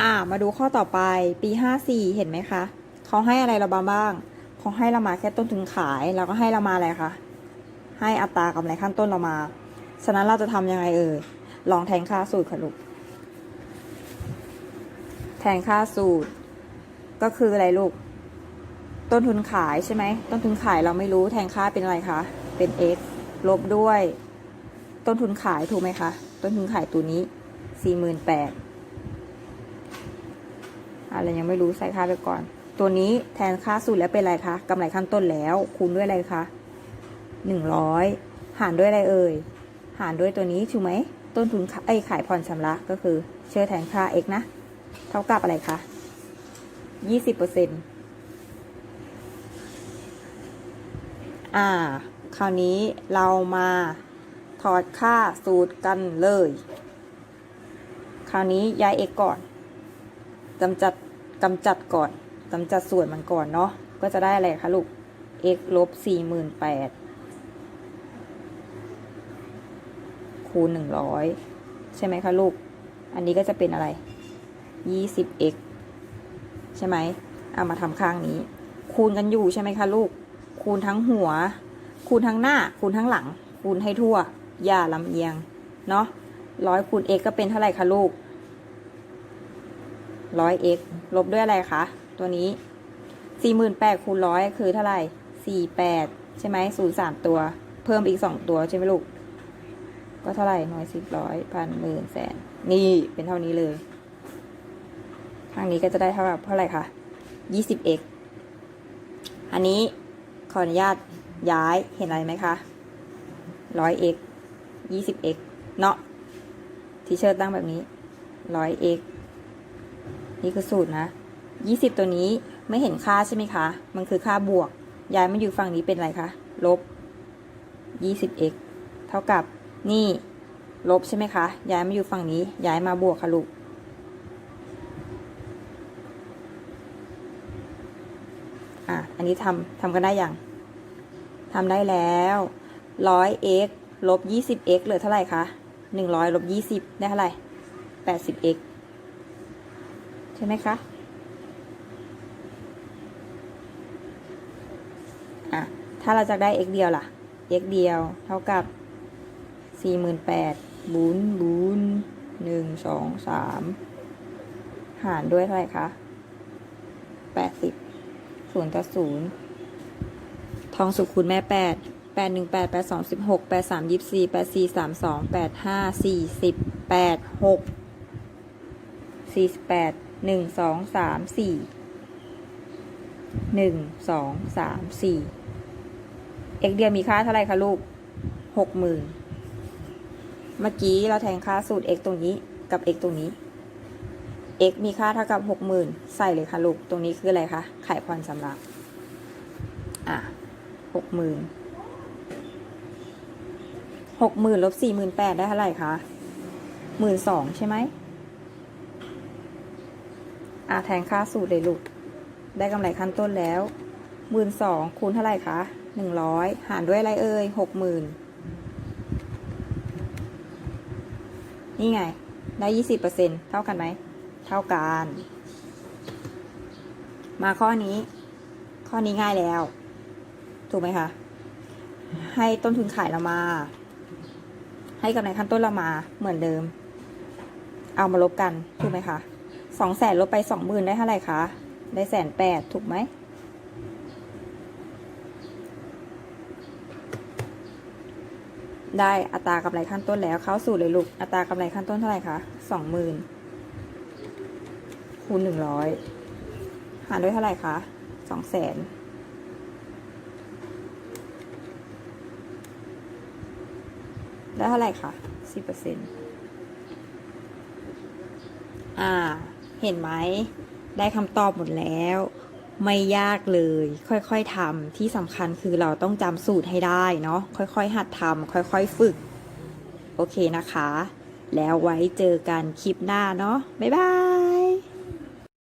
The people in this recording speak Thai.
อ่า มาดูข้อต่อไปปีห้าสี่เห็นไหมคะเขาให้อะไรเราบ้างเขาให้เรามาแค่ต้นทุนขาย แล้วก็ให้เรามาอะไรคะให้อัตรากำไรขั้นต้นเรามา ฉะนั้นเราจะทำยังไงเอ่ยลองแทนค่าสูตรค่ะลูกแทนค่าสูตร ก็คืออะไรลูก ต้นทุนขายใช่ไหมต้นทุนขายเราไม่รู้แทนค่าเป็นอะไรคะเป็น x ลบด้วย ต้นทุนขายถูกไหมคะ ต้นทุนขายตัวนี้สี่หมื่นแปด อะไรยังไม่รู้ใส่ค่าไปก่อน ตัวนี้แทนค่าสูตรแล้วเป็นอะไรคะกำไรขั้นต้นแล้ว คูณด้วยอะไรคะหนึ่งร้อยหารด้วยอะไรเอ่ย หารด้วยตัวนี้ถูกไหม ต้นทุนขายเอ้ขายผ่อนชำระก็คือเชื่อแทนค่า x นะ เท่ากับอะไรคะยี่สิบเปอร์เซ็นต์อ่า คราวนี้เรามาถอดค่าสูตรกันเลย คราวนี้ย้าย x ก่อน กำจัดกำจัดก่อนกำจัดส่วนมันก่อนเนาะก็จะได้อะไรคะลูก x ลบสี่หมื่นแปดคูณหนึ่งร้อยใช่ไหมคะลูก อันนี้ก็จะเป็นอะไรยี่สิบ x ใช่ไหมเอามาทำข้างนี้ คูณกันอยู่ใช่ไหมคะลูก คูณทั้งหัว คูณทั้งหน้า คูณทั้งหลัง คูณให้ทั่ว อย่าลำเอียง เนาะร้อยคูณ x ก็เป็นเท่าไหร่คะลูก ร้อย x ลบด้วยอะไรคะ ตัวนี้สี่หมื่นแปดคูณร้อยคือเท่าไหร่สี่แปดใช่ไหมศูนย์สามตัว เพิ่มอีกสองตัวใช่ไหมลูก ก็เท่าไหร่น้อยสิบร้อยพันหมื่นแสน นี่เป็นเท่านี้เลยข้างนี้ก็จะได้เท่ากับเท่าไหร่คะยี่สิบ x อันนี้ขออนุญาตย้ายเห็นอะไรไหมคะร้อย x ยี่สิบ x เนาะที่เชิดตั้งแบบนี้ร้อย x นี่คือสูตรนะยี่สิบตัวนี้ไม่เห็นค่าใช่ไหมคะ มันคือค่าบวก ย้ายมาอยู่ฝั่งนี้เป็นอะไรคะ ลบยี่สิบ x เท่ากับ นี่ ลบใช่ไหมคะ ย้ายมาอยู่ฝั่งนี้ ย้ายมาบวกค่ะลูก อะ อันนี้ทำทำกันได้ยังทำได้แล้วร้อย x ลบยี่สิบ x เหลือเท่าไหร่คะหนึ่งร้อยลบยี่สิบได้เท่าไหร่แปดสิบ x ใช่ไหมคะถ้าเราจะได้ x เดียวล่ะ x เดียวเท่ากับ 48,000บูนบูนหนึ่งสองสามหารด้วยเท่าไหร่คะ80ศูนย์ต่อศูนย์ทองสุขคูณแม่ 8 8 1 8 8 2 16 8 3 24 8 4 3 2 8 5 4 10 8 6 48 หนึ่งสองสามสี่หนึ่งสองสามสี่ x เดียวมีค่าเท่าไหร่คะลูกหกหมื่นเมื่อกี้เราแทนค่าสูตร x ตรงนี้กับ x ตรงนี้ x มีค่าเท่ากับหกหมื่นใส่เลยค่ะลูก ตรงนี้คืออะไรคะไขายผ่อนชำระอะหกหมื่นหกหมื่นลบสี่หมื่นแปดได้เท่าไหร่คะหมื่นสองใช่ไหม อะแทนค่าสูตรเลยลูก ได้กำไรขั้นต้นแล้วหมื่นสองคูณเท่าไหร่คะหนึ่งร้อยหารด้วยอะไรเอ่ยหกหมื่นนี่ไง ได้ยี่สิบเปอร์เซ็นเท่ากันไหม เท่ากัน มาข้อนี้ ข้อนี้ง่ายแล้ว ถูกไหมคะ ให้ต้นทุนขายเรามา ให้กำไรขั้นต้นเรามาเหมือนเดิม เอามาลบกัน ถูกไหมคะ สองแสนลบไปสองหมื่นได้เท่าไหร่คะ ได้แสนแปดถูกไหม ได้อัตรากำไรขั้นต้นแล้วเข้าสู่เลยลูก อัตรากำไรขั้นต้นเท่าไหร่คะสองหมื่นคูณหนึ่งร้อยหารด้วยเท่าไหร่คะสองแสนได้เท่าไหร่คะสิบเปอร์เซ็นต์อ่า เห็นไหม ได้คำตอบหมดแล้ว ไม่ยากเลย ค่อยๆทำที่สำคัญคือเราต้องจำสูตรให้ได้เนาะ ค่อยๆ หัดทำค่อยๆ ฝึก โอเคนะคะ แล้วไว้เจอกันคลิปหน้าเนาะ บ๊ายบาย